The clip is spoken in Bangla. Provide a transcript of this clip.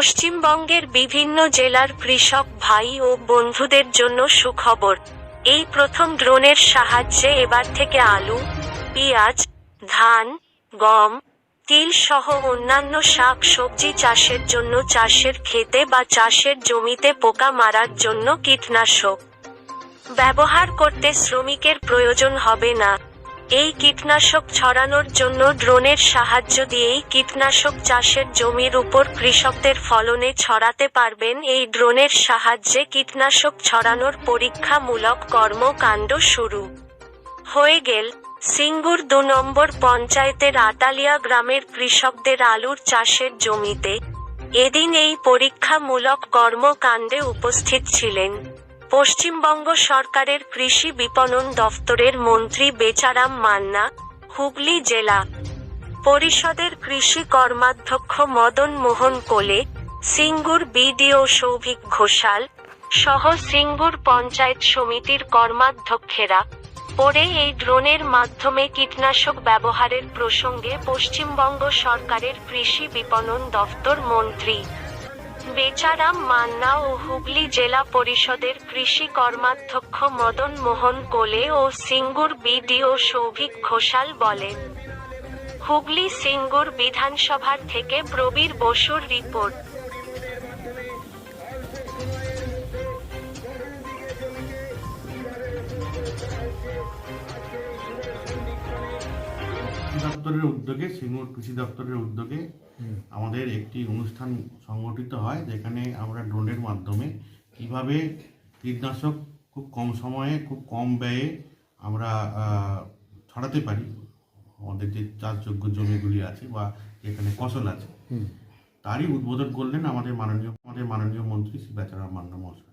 পশ্চিমবঙ্গের বিভিন্ন জেলার কৃষক ভাই ও বন্ধুদের জন্য সুখবর। এই প্রথম ড্রোনের সাহায্যে এবার থেকে আলু, পেঁয়াজ, ধান, গম, তিল সহ অন্যান্য শাক সবজি চাষের জন্য চাষের ক্ষেতে বা চাষের জমিতে পোকা মারার জন্য কীটনাশক। ব্যবহার করতে শ্রমিকের প্রয়োজন হবে না। এই কীটনাশক ছড়ানোর জন্য ড্রোনের সাহায্য দিয়েই কীটনাশক চাষের জমির উপর কৃষকদের ফলনে ছড়াতে পারবেন। এই ড্রোনের সাহায্যে কীটনাশক ছড়ানোর পরীক্ষামূলক কর্মকাণ্ড শুরু। হয়ে গেল, সিঙ্গুর দু নম্বর পঞ্চায়েতের আটালিয়া গ্রামের কৃষকদের আলুর চাষের জমিতে। এদিন এই পরীক্ষামূলক কর্মকাণ্ডে উপস্থিত ছিলেন। পশ্চিমবঙ্গ সরকারের কৃষি বিপণন দফতরের মন্ত্রী বেচারাম মান্না, হুগলি জেলা পরিষদের কৃষি কর্মাধ্যক্ষ মদন মোহন কোলে, সিঙ্গুর বিডিও সৌভিক ঘোষাল সহ সিঙ্গুর পঞ্চায়েত সমিতির কর্মাধ্যক্ষেরা পরে এই ড্রোনের মাধ্যমে কীটনাশক ব্যবহারের প্রসঙ্গে পশ্চিমবঙ্গ সরকারের কৃষি বিপণন দফতর মন্ত্রী বেচারাম মান্না ও হুগলি জেলা পরিষদের কৃষি কর্মাধ্যক্ষ মদন মোহন কোলে ও সিঙ্গুর বিডিও সৌভিক ঘোষাল বলেন, হুগলি সিঙ্গুর বিধানসভার থেকে প্রবীর বসুর রিপোর্ট। দপ্তরের উদ্যোগে সিঙ্গুর কৃষি দপ্তরের উদ্যোগে আমাদের একটি অনুষ্ঠান সংগঠিত হয় যেখানে আমরা ড্রোনের মাধ্যমে কীভাবে কীটনাশক খুব কম সময়ে খুব কম ব্যয়ে আমরা ছড়াতে পারি। আমাদের যে চাষযোগ্য জমিগুলি আছে বা যেখানে ফসল আছে। তারই উদ্বোধন করলেন আমাদের মাননীয় আমাদের মাননীয় মন্ত্রী শ্রী বেচারাম মান্না মহাশয়।